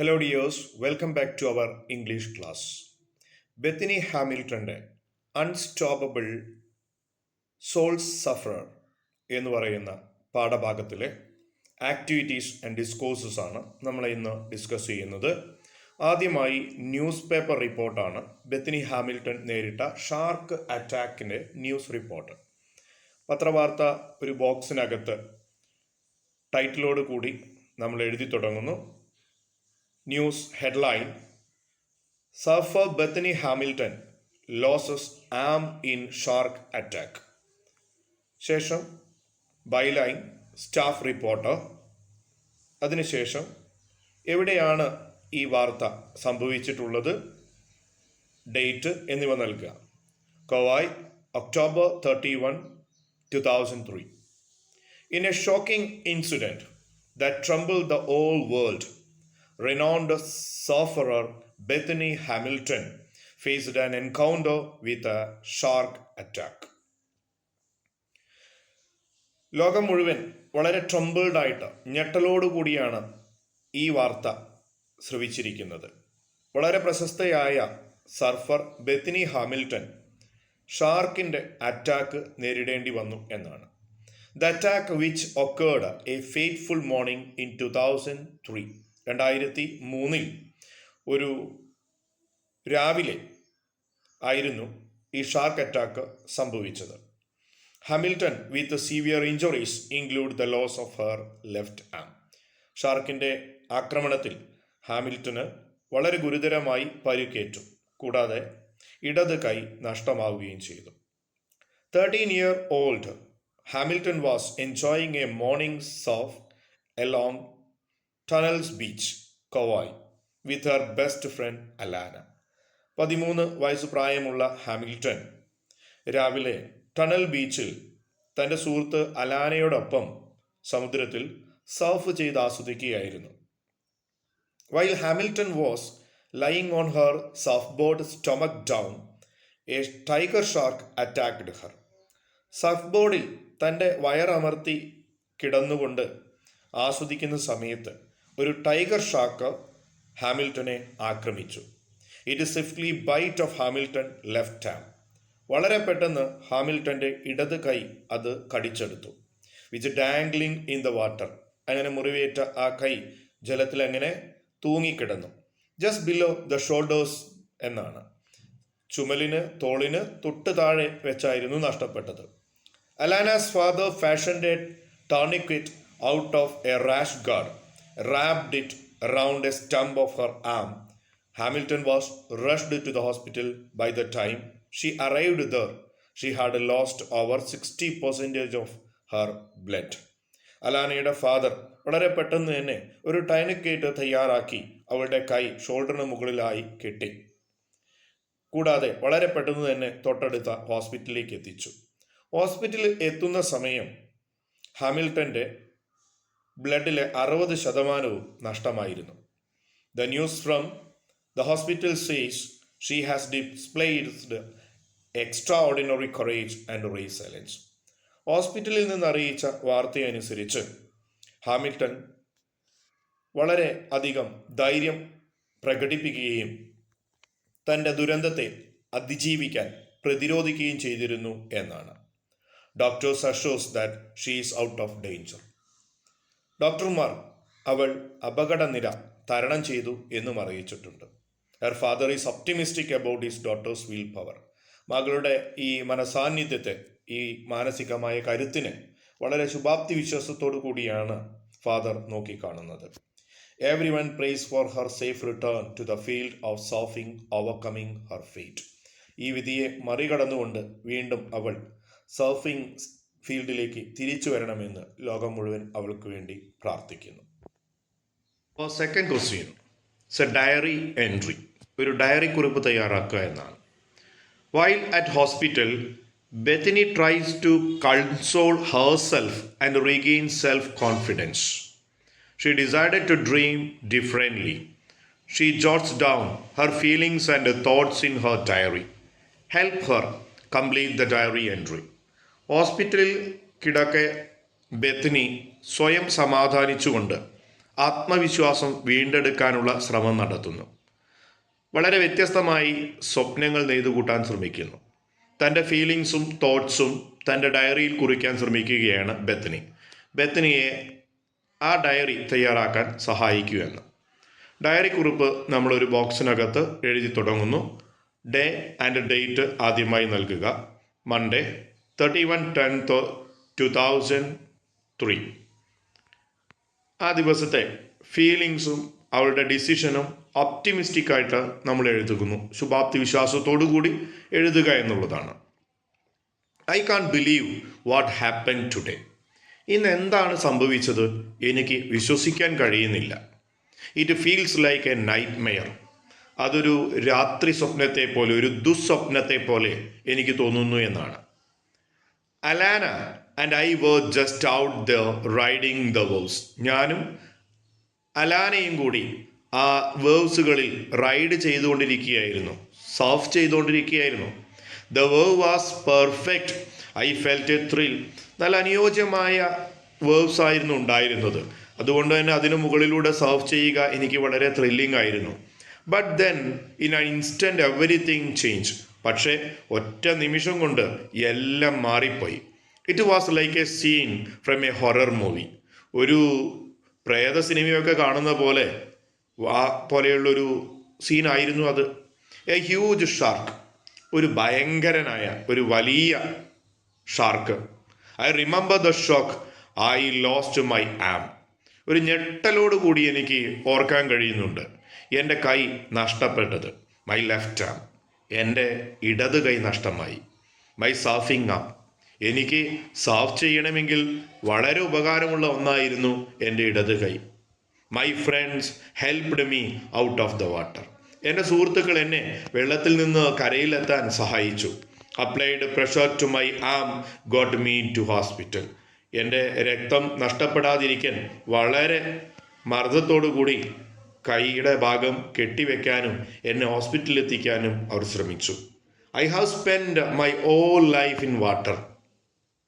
Hello dears welcome back to our English class Bethany ഹാമിൽട്ടന്റെ unstoppable souls surfer എന്ന് പറയുന്ന പാഠഭാഗത്തിലെ activities and discourses ആണ് നമ്മൾ ഇന്ന് ഡിസ്കസ് ചെയ്യുന്നത്. ആദ്യമായി ന്യൂസ് പേപ്പർ റിപ്പോർട്ടാണ് ബെത്തിനി ഹാമിൽട്ടൺ നേരിട്ട ഷാർക്ക് അറ്റാക്കിന്റെ ന്യൂസ് റിപ്പോർട്ട് പത്രവാർത്ത ഒരു ബോക്സിനകത്ത് ടൈറ്റിലോട് കൂടി നമ്മൾ എഴുതി തുടങ്ങുന്നു. News headline surfer Bethany Hamilton loses arm in shark attack. ശേഷം ബൈലൈൻ സ്റ്റാഫ് റിപ്പോർട്ടർ. അതിനുശേഷം എവിടെയാണ് ഈ വാർത്ത സംഭവിച്ചിട്ടുള്ളത്? ഡേറ്റ് എന്നിവ നൽകുക. Kauai October thirty one two thousand three. In a shocking incident the ട്രംബിൾ the all world, renowned sufferer Bethany Hamilton faced an encounter with a shark attack. ലോകം മുഴുവൻ വളരെ ട്രംബിൾഡായിട്ട് ഞെട്ടലോടുകൂടിയാണ് ഈ വാർത്ത ശ്രവിച്ചിരിക്കുന്നത്. വളരെ പ്രശസ്തയായ സർഫർ ബെത്തിനി ഹാമിൽട്ടൺ ഷാർക്കിന്റെ അറ്റാക്ക് നേരിടേണ്ടി വന്നു എന്നാണ്. The attack which occurred a fateful morning in two thousand three രണ്ടായിരത്തി മൂന്നിൽ ഒരു രാവിലെ ആയിരുന്നു ഈ ഷാർക്ക് അറ്റാക്ക് സംഭവിച്ചത്. Hamilton with severe injuries include the loss of her left arm ഷാർക്കിന്റെ ആക്രമണത്തിൽ ഹാമിൽട്ടന് വളരെ ഗുരുതരമായി പരുക്കേറ്റു. കൂടാതെ ഇടത് കൈ നഷ്ടമാവുകയും ചെയ്തു. Thirteen year old Hamilton was enjoying a morning surf along Tunnels beach Kauai with her best friend Alana പതിമൂന്ന് വയസ്സ് പ്രായമുള്ള ഹാമിൽട്ടൺ. രാവിലെ ടണൽ ബീച്ചിൽ തന്റെ സുഹൃത്ത് അലാനയോടൊപ്പം സമുദ്രത്തിൽ സർഫ് ചെയ്ത് ആസ്വദിക്കുകയായിരുന്നു. While Hamilton was lying on her surf board stomach down a tiger shark attacked her surf ബോർഡിൽ തന്റെ വയറമർത്തി കിടന്നുകൊണ്ട് ആസ്വദിക്കുന്ന സമയത്ത് ഒരു ടൈഗർ ഷാക്ക് ഹാമിൽട്ടനെ ആക്രമിച്ചു. It swiftly bite off Hamilton left arm വളരെ പെട്ടെന്ന് ഹാമിൽട്ടന്റെ ഇടത് കൈ അത് കടിച്ചെടുത്തു. Which dangling in the water അങ്ങനെ മുറിവേറ്റ ആ കൈ ജലത്തിൽ അങ്ങനെ തൂങ്ങിക്കിടന്നു. ജസ്റ്റ് ബിലോ ദ ഷോൾഡേഴ്സ് എന്നാണ്. ചുമലിന് തോളിന് തൊട്ട് താഴെ വെച്ചായിരുന്നു നഷ്ടപ്പെട്ടത്. Alana's father fashioned the tourniquet out of a rash guard wrapped it around a stump of her arm Hamilton was rushed to the hospital by the time she arrived there she had lost over sixty percentage of her blood അലാനയുടെ father വളരെ പെട്ടെന്ന് തന്നെ ഒരു ടൈനക്കേറ്റ് തയ്യാറാക്കി അവളുടെ കൈ ഷോൾഡറിന് മുകളിലായി കെട്ടി. കൂടാതെ വളരെ പെട്ടെന്ന് തന്നെ തൊട്ടടുത്ത ഹോസ്പിറ്റലിലേക്ക് എത്തിച്ചു. ഹോസ്പിറ്റലിൽ എത്തുന്ന സമയം ഹാമിൽട്ടന്റെ ബ്ലഡിലെ അറുപത് ശതമാനവും നഷ്ടമായിരുന്നു. The news from the hospital says she has displayed extraordinary courage and resilience ഹോസ്പിറ്റലിൽ നിന്ന് അറിയിച്ച വാർത്തയനുസരിച്ച് ഹാമിൽട്ടൺ വളരെ അധികം ധൈര്യം പ്രകടിപ്പിക്കുകയും തന്റെ ദുരന്തത്തെ അതിജീവിക്കാൻ പ്രതിരോധിക്കുകയും ചെയ്തിരുന്നു എന്നാണ്. Doctors അഷോസ് that she is out of danger ഡോക്ടർമാർ അവൾ അപകടനിര തരണം ചെയ്തു എന്നും അറിയിച്ചിട്ടുണ്ട്. Her father is optimistic about is daughter's will power മകളുടെ ഈ മനസാന്നിധ്യത്തെ ഈ മാനസികമായ കരുത്തിനെ വളരെ ശുഭാപ്തി വിശ്വാസത്തോടു കൂടിയാണ് ഫാദർ നോക്കിക്കാണുന്നത്. Everyone prays for her safe return to the field of surfing overcoming her feat ഈ വിധിയെ മറികടന്നുകൊണ്ട് വീണ്ടും അവൾ സർഫിംഗ് ഫീൽഡിലേക്ക് തിരിച്ചു വരണമെന്ന് ലോകം മുഴുവൻ അവൾക്ക് വേണ്ടി പ്രാർത്ഥിക്കുന്നു. അപ്പോൾ second question it's diary entry ഒരു ഡയറി കുറിപ്പ് തയ്യാറാക്കുക എന്നാണ്. While at hospital Bethany tries to console herself and regain self confidence she decided to dream differently she jots down her feelings and thoughts in her diary help her complete the diary entry ഹോസ്പിറ്റലിൽ കിടക്കെ ബെത്തിനി സ്വയം സമാധാനിച്ചുകൊണ്ട് ആത്മവിശ്വാസം വീണ്ടെടുക്കാനുള്ള ശ്രമം നടത്തുന്നു. വളരെ വ്യത്യസ്തമായി സ്വപ്നങ്ങൾ നെയ്തുകൂട്ടാൻ ശ്രമിക്കുന്നു. തന്റെ ഫീലിങ്സും തോട്ട്സും തന്റെ ഡയറിയിൽ കുറിക്കാൻ ശ്രമിക്കുകയാണ് ബെത്തനി ബെത്തനിയെ ആ ഡയറി തയ്യാറാക്കാൻ സഹായിക്കുമെന്ന്. ഡയറി കുറിപ്പ് നമ്മളൊരു ബോക്സിനകത്ത് എഴുതി തുടങ്ങുന്നു. ഡേ ആൻഡ് ഡേറ്റ് ആദ്യമായി നൽകുക. Monday thirty one ten two thousand three ആ ദിവസത്തെ ഫീലിങ്സും അവളുടെ ഡിസിഷനും ഒപ്റ്റിമിസ്റ്റിക് ആയിട്ട് നമ്മൾ എഴുതുകുന്നു ശുഭാപ്തി വിശ്വാസത്തോടു കൂടി എഴുതുക എന്നുള്ളതാണ്. I can't believe what happen today ഇന്ന് എന്താണ് സംഭവിച്ചത്? എനിക്ക് വിശ്വസിക്കാൻ കഴിയുന്നില്ല. It feels like a nightmare അതൊരു രാത്രി സ്വപ്നത്തെ പോലെ ഒരു ദുസ്വപ്നത്തെ പോലെ എനിക്ക് തോന്നുന്നു എന്നാണ്. Alana and I were just out the riding the waves ഞാനും അലാനയും കൂടി ആ വേവ്സുകളിൽ റൈഡ് ചെയ്തുകൊണ്ടിരിക്കുകയായിരുന്നു. Surf ചെയ്തുകൊണ്ടിരിക്കുകയായിരുന്നു. The wave was perfect I felt a thrill നല്ല അനുയോജ്യമായ വേവ്സ് ആയിരുന്നു ഉണ്ടായിരുന്നത്. അതുകൊണ്ട് തന്നെ അതിനു മുകളിലൂടെ സർഫ് ചെയ്യുക എനിക്ക് വളരെ ത്രില്ലിംഗ് ആയിരുന്നു. But then in a instant everything change പക്ഷേ ഒറ്റ നിമിഷം കൊണ്ട് എല്ലാം മാറിപ്പോയി. It was like a scene from a horror movie ഒരു പ്രേത സിനിമയൊക്കെ കാണുന്ന പോലെ ആ പോലെയുള്ളൊരു സീനായിരുന്നു അത്. എ ഹ്യൂജ് ഷാർക്ക് ഒരു ഭയങ്കരനായ ഒരു വലിയ shark I remember the shock I lost my arm ഒരു ഞെട്ടലോട് കൂടി എനിക്ക് ഓർക്കാൻ കഴിയുന്നുണ്ട്. എന്റെ കൈ നഷ്ടപ്പെട്ടത്. മൈ ലെഫ്റ്റ് ആം എന്റെ ഇടത് കൈ നഷ്ടമായി. മൈ സാഫിങ് ആം എനിക്ക് സാഫ് ചെയ്യണമെങ്കിൽ വളരെ ഉപകാരമുള്ള ഒന്നായിരുന്നു എന്റെ ഇടത് കൈ. My friends helped me out of the water എന്റെ സുഹൃത്തുക്കൾ എന്നെ വെള്ളത്തിൽ നിന്ന് കരയിലെത്താൻ സഹായിച്ചു. Applied pressure to my arm got me to hospital എന്റെ രക്തം നഷ്ടപ്പെടാതിരിക്കാൻ വളരെ മർദ്ദത്തോടു കൂടി കൈയുടെ ഭാഗം കെട്ടിവെക്കാനും എന്നെ ഹോസ്പിറ്റലിൽ എത്തിക്കാനും അവർ ശ്രമിച്ചു. I have spend my all life in water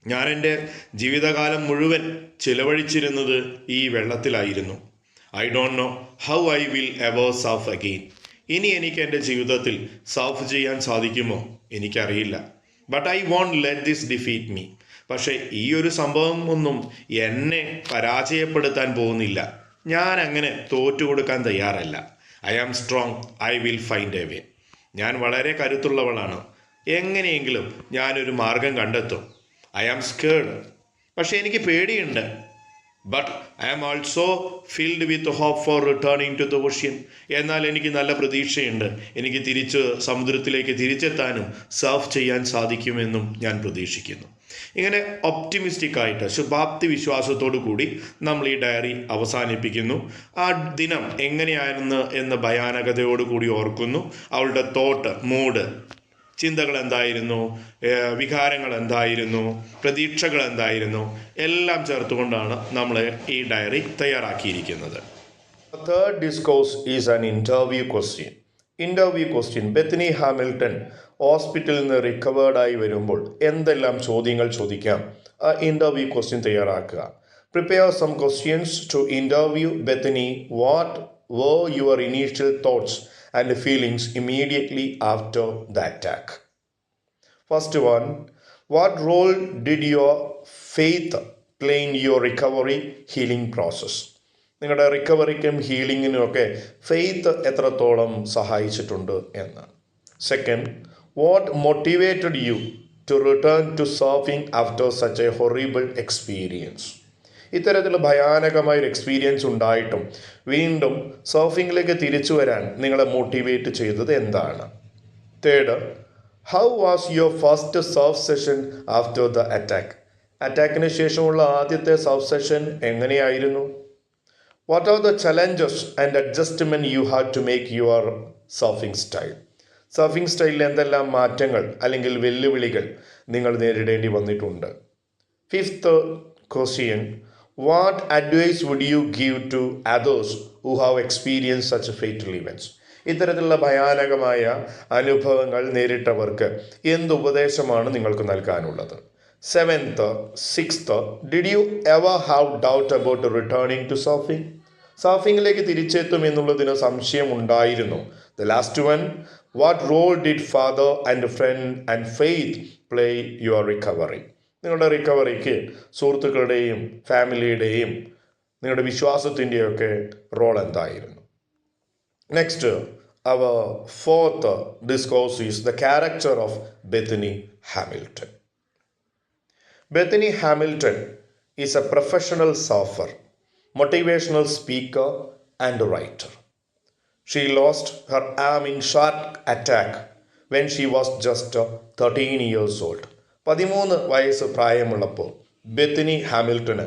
ഞാൻ എന്റെ ജീവിതകാലം മുഴുവൻ ചിലവഴിച്ചിരുന്നത് ഈ വെള്ളത്തിലായിരുന്നു. I don't know how I will ever surf again ഇനി എനിക്ക് എന്റെ ജീവിതത്തിൽ സാഫ് ചെയ്യാൻ സാധിക്കുമോ എനിക്കറിയില്ല. But I won't let this defeat me പക്ഷേ ഈ ഒരു സംഭവം ഒന്നും എന്നെ പരാജയപ്പെടുത്താൻ പോകുന്നില്ല. ഞാൻ അങ്ങനെ തോറ്റു കൊടുക്കാൻ തയ്യാറല്ല. I am strong I will find a way ഞാൻ വളരെ കരുത്തുള്ളവളാണ്. എങ്ങനെയെങ്കിലും ഞാനൊരു മാർഗം കണ്ടെത്തും. ഐ ആം സ്കേർഡ് പക്ഷേ എനിക്ക് പേടിയുണ്ട്. But I am also filled with hope for returning to the ocean എന്നാൽ എനിക്ക് നല്ല പ്രതീക്ഷയുണ്ട്. എനിക്ക് തിരിച്ച് സമുദ്രത്തിലേക്ക് തിരിച്ചെത്താനും സർഫ് ചെയ്യാൻ സാധിക്കുമെന്നും ഞാൻ പ്രതീക്ഷിക്കുന്നു. ഇങ്ങനെ ഒപ്റ്റിമിസ്റ്റിക് ആയിട്ട് ശുഭാപ്തി വിശ്വാസത്തോടു കൂടി നമ്മൾ ഈ ഡയറി അവസാനിപ്പിക്കുന്നു. ആ ദിനം എങ്ങനെയായിരുന്നു എന്ന ഭയാനകതയോടുകൂടി ഓർക്കുന്നു. അവളുടെ തോട്ട് മൂഡ് ചിന്തകൾ എന്തായിരുന്നു? വികാരങ്ങൾ എന്തായിരുന്നു? പ്രതീക്ഷകൾ എന്തായിരുന്നു? എല്ലാം ചേർത്തുകൊണ്ടാണ് നമ്മൾ ഈ ഡയറി തയ്യാറാക്കിയിരിക്കുന്നത്. Third discourse is an interview question interview question Bethany Hamilton ഹോസ്പിറ്റലിൽ നിന്ന് റിക്കവേർഡായി വരുമ്പോൾ എന്തെല്ലാം ചോദ്യങ്ങൾ ചോദിക്കാം? ആ ഇന്റർവ്യൂ ക്വസ്റ്റ്യൻ തയ്യാറാക്കുക. Prepare some questions to interview Bethany what were your initial thoughts and feelings immediately after the attack first one what role did your faith in your recovery healing process? നിങ്ങളുടെ റിക്കവറിക്കും ഹീലിങ്ങിനും ഒക്കെ faith എത്രത്തോളം സഹായിച്ചിട്ടുണ്ട് എന്ന്. Second what motivated you to return to surfing after such a horrible experience ഇത്തരത്തിൽ ഭയാനകമായൊരു experience ഉണ്ടായിട്ടും വീണ്ടും സർഫിങ്ങിലേക്ക് തിരിച്ചു വരാൻ നിങ്ങളെ മോട്ടിവേറ്റ് ചെയ്തത് എന്താണ്? Third how was your first surf session after the attack അറ്റാക്കിന് ശേഷമുള്ള ആദ്യത്തെ സർഫ് സെഷൻ എങ്ങനെയായിരുന്നു? What are the challenges and adjustment you have to make your surfing style surfing സ്റ്റൈലിൽ എന്തെല്ലാം മാറ്റങ്ങൾ അല്ലെങ്കിൽ വെല്ലുവിളികൾ നിങ്ങൾ നേരിടേണ്ടി വന്നിട്ടുണ്ട്? Fifth question what advice would you give to others who have experience such fatal events ഇത്തരത്തിലുള്ള ഭയാനകമായ അനുഭവങ്ങൾ നേരിട്ടവർക്ക് എന്ത് ഉപദേശമാണ് നിങ്ങൾക്ക് നൽകാനുള്ളത്? Seventh sixth did you ever have doubt about returning to surfing സർഫിങ്ങിലേക്ക് തിരിച്ചെത്തും എന്നുള്ളതിന് സംശയമുണ്ടായിരുന്നു the last one what role did father and friend and faith play your recovery നിങ്ങളുടെ റിക്കവറിക്ക് സുഹൃത്തുക്കളുടെയും ഫാമിലിയുടെയും നിങ്ങളുടെ വിശ്വാസത്തിന്റെയൊക്കെ റോൾ എന്തായിരുന്നു? Next our fourth discourse is the character of Bethany Hamilton Bethany Hamilton is a professional surfer motivational speaker and writer. She lost her arm in shark attack when she was just thirteen 13 years old. പതിമൂന്ന് വയസ്സ് പ്രായമുള്ളപ്പോൾ ബെത്തിനി ഹാമിൽട്ടന്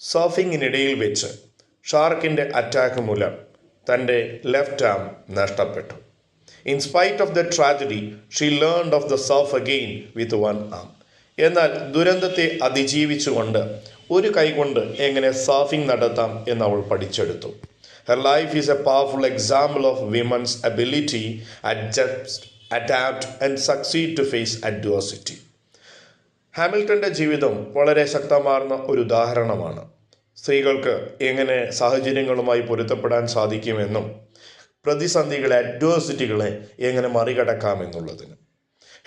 സർഫിങ്ങിനിടയിൽ വെച്ച് ഷാർക്കിന്റെ attack മൂലം തന്റെ left arm നഷ്ടപ്പെട്ടു in spite of the tragedy she learn of the surf again with one arm എന്നാൽ ദുരന്തത്തെ അതിജീവിച്ചുകൊണ്ട് ഒരു കൈകൊണ്ട് എങ്ങനെ സർഫിംഗ് നടത്താം എന്ന് അവൾ പഠിച്ചെടുത്തു. Her life is a powerful example of women's ability adjust adapt and succeed to face adversity ഹാമിൽട്ടന്റെ ജീവിതം വളരെ ശക്തമാർന്ന ഒരു ഉദാഹരണമാണ്. സ്ത്രീകൾക്ക് എങ്ങനെ സാഹചര്യങ്ങളുമായി പൊരുത്തപ്പെടാൻ സാധിക്കുമെന്നും പ്രതിസന്ധികളെ അഡ്വേഴ്സിറ്റികളെ എങ്ങനെ മറികടക്കാമെന്നുള്ളതിന്.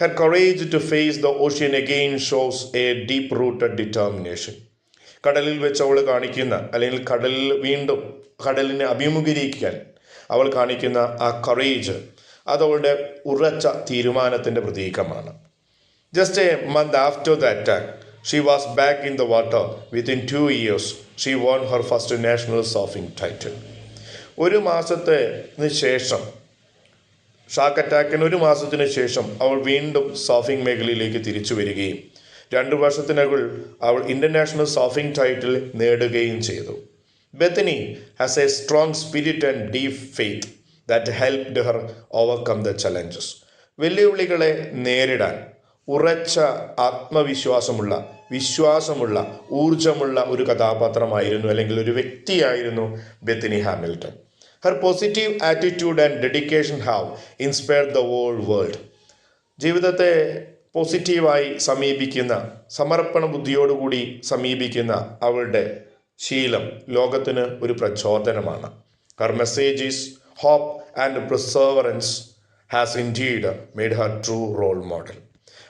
Her courage to face the ocean again shows a deep rooted determination കടലിൽ വെച്ച് അവൾ കാണിക്കുന്ന അല്ലെങ്കിൽ കടലിൽ വീണ്ടും കടലിനെ അഭിമുഖീകരിക്കാൻ അവൾ കാണിക്കുന്ന ആ കറേജ് അതവളുടെ ഉറച്ച തീരുമാനത്തിന്റെ പ്രതീകമാണ്. Just a month after the attack she was back in the water within two years she won her first national surfing title ഒരു മാസത്തെ ശേഷം ഷാക്ക് അറ്റാക്കിന് ഒരു മാസത്തിന് ശേഷം അവൾ വീണ്ടും സോഫിംഗ് മേഖലയിലേക്ക് തിരിച്ചു വരികയും രണ്ട് വർഷത്തിനകം അവൾ ഇന്റർനാഷണൽ സോഫിംഗ് ടൈറ്റിൽ നേടുകയും ചെയ്തു. Bethany has a strong spirit and deep faith that helped her overcome the challenges വെല്ലുവിളികളെ നേരിടാൻ ഉറച്ച ആത്മവിശ്വാസമുള്ള വിശ്വാസമുള്ള ഊർജമുള്ള ഒരു കഥാപാത്രമായിരുന്നു അല്ലെങ്കിൽ ഒരു വ്യക്തിയായിരുന്നു Bethany Hamilton her positive attitude and dedication have inspire the whole world ജീവിതത്തെ പോസിറ്റീവായി സമീപിക്കുന്ന സമർപ്പണ ബുദ്ധിയോടുകൂടി സമീപിക്കുന്ന അവളുടെ ശീലം ലോകത്തിന് ഒരു പ്രചോദനമാണ്. Her message is hope and perseverance has indeed made her true role model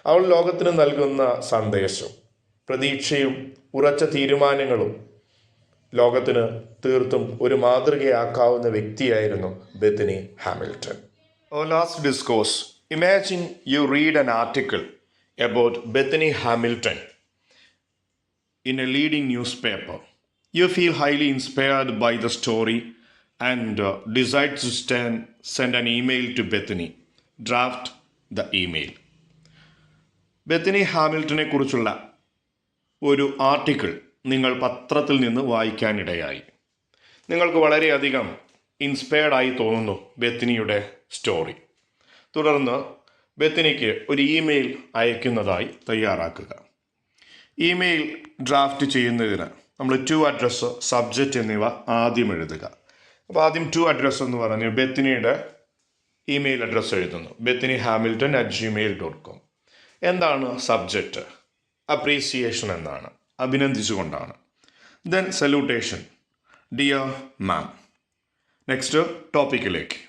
അവൾ ലോകത്തിന് നൽകുന്ന സന്ദേശം പ്രതീക്ഷയും ഉറച്ച തീരുമാനങ്ങളും ലോകത്തിന് തീർത്തും ഒരു മാതൃകയാക്കാവുന്ന വ്യക്തിയായിരുന്നു Bethany Hamilton. Oh last discourse imagine you read an article about Bethany Hamilton in a leading newspaper. You feel highly inspired by the story and uh, decide to stand, send an email to Bethany. Draft the email. Bethany ഹാമിൽട്ടനെ കുറിച്ചുള്ള ഒരു article നിങ്ങൾ പത്രത്തിൽ നിന്ന് വായിക്കാനിടയായി നിങ്ങൾക്ക് വളരെയധികം inspired ആയി തോന്നുന്നു ബെത്തിനിയുടെ story തുടർന്ന് ബെത്തിനിക്ക് ഒരു ഇമെയിൽ അയക്കുന്നതായി തയ്യാറാക്കുക. ഇമെയിൽ ഡ്രാഫ്റ്റ് ചെയ്യുന്നതിന് നമ്മൾ ടു അഡ്രസ്സ് സബ്ജക്റ്റ് എന്നിവ ആദ്യം എഴുതുക. അപ്പോൾ ആദ്യം ടു അഡ്രസ്സ് എന്ന് പറഞ്ഞ് ബെത്തിനിയുടെ ഇമെയിൽ അഡ്രസ്സ് എഴുതുന്നു. Bethany Hamilton at Gmail dot com എന്താണ് സബ്ജക്റ്റ്? അപ്രീസിയേഷൻ എന്നാണ്. അഭിനന്ദിച്ചുകൊണ്ടാണ്. Then salutation dear ma'am next ടോപ്പിക്കിലേക്ക്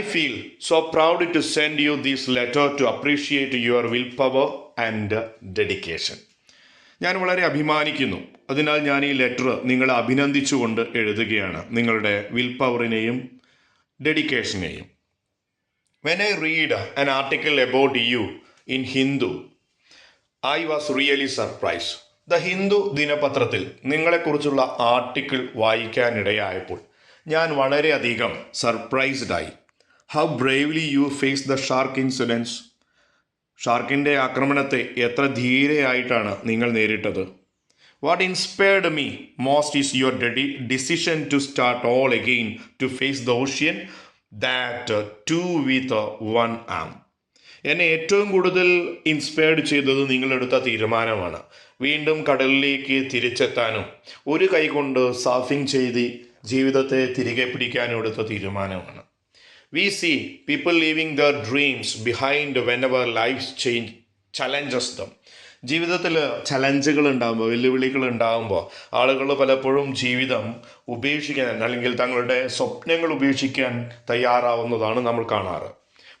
feel so proud to send you these letter to appreciate your will power and dedication ഞാൻ വളരെ അഭിമാനിക്കുന്നു. അതിനാൽ ഞാൻ ഈ ലെറ്റർ നിങ്ങളെ അഭിനന്ദിച്ചുകൊണ്ട് എഴുതുകയാണ്. നിങ്ങളുടെ വിൽ പവറിനെയും ഡെഡിക്കേഷനെയും when I read an article about you in Hindu I was really surprise the Hindu ദിനപത്രത്തിൽ നിങ്ങളെക്കുറിച്ചുള്ള ആർട്ടിക്കിൾ വായിക്കാനിടയായപ്പോൾ ഞാൻ വളരെയധികം സർപ്രൈസ്ഡ് ആയി. How bravely you face the shark incidence ഷാർക്കിന്റെ ആക്രമണത്തെ എത്ര ധീരയായിട്ടാണ് നിങ്ങൾ നേരിട്ടത്? What inspired me most is your dedi decision to start all again to face the ocean that too with one arm എന്നെ ഏറ്റവും കൂടുതൽ ഇൻസ്പയർഡ് ചെയ്തത് നിങ്ങളെടുത്ത തീരുമാനമാണ്. വീണ്ടും കടലിലേക്ക് തിരിച്ചെത്താനും ഒരു കൈകൊണ്ട് സാഫിംഗ് ചെയ്ത് ജീവിതത്തെ തിരികെ പിടിക്കാനും എടുത്ത തീരുമാനമാണ്. We see people leaving their dreams behind when our life change challenges them ജീവിതത്തിൽ ചലഞ്ചുകൾ ഉണ്ടാകുമ്പോൾ വെല്ലുവിളികൾ ഉണ്ടാകുമ്പോൾ ആളുകൾ പലപ്പോഴും ജീവിതം ഉപേക്ഷിക്കാൻ അല്ലെങ്കിൽ തങ്ങളുടെ സ്വപ്നങ്ങൾ ഉപേക്ഷിക്കാൻ തയ്യാറാവുന്നതാണ് നമ്മൾ കാണാറ്.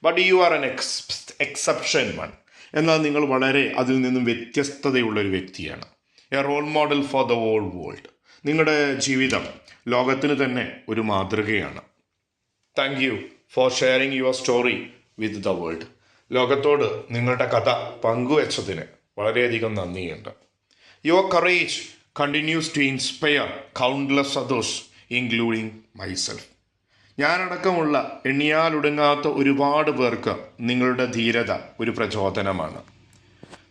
But you are an ex exception one എന്നാൽ നിങ്ങൾ വളരെ അതിൽ നിന്നും വ്യത്യസ്തതയുള്ള ഒരു വ്യക്തിയാണ്. A role model for the all world നിങ്ങളുടെ ജീവിതം ലോകത്തിന് തന്നെ ഒരു മാതൃകയാണ്. Thank you for sharing your story with the world ലോകത്തോട് നിങ്ങളുടെ കഥ പങ്കുവച്ചതിന് വളരെയധികം നന്ദിയുണ്ട്. Your courage continues to inspire countless others including myself ഞാനടക്കമുള്ള എണ്ണിയാലൊടുങ്ങാത്ത ഒരുപാട് പേർക്ക് നിങ്ങളുടെ ധീരത ഒരു പ്രചോദനമാണ്.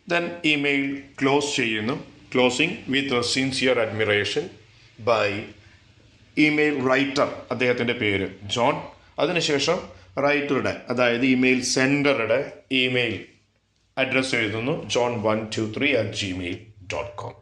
ദെൻ ഇമെയിൽ ക്ലോസ് ചെയ്യുന്നു. Closing with sincere admiration by email writer അദ്ദേഹത്തിന്റെ പേര് ജോൺ അതിനുശേഷം റൈറ്ററുടെ അതായത് ഇമെയിൽ സെൻഡറുടെ ഇമെയിൽ അഡ്രസ്സ് എഴുതുന്നു John one two three at Gmail dot com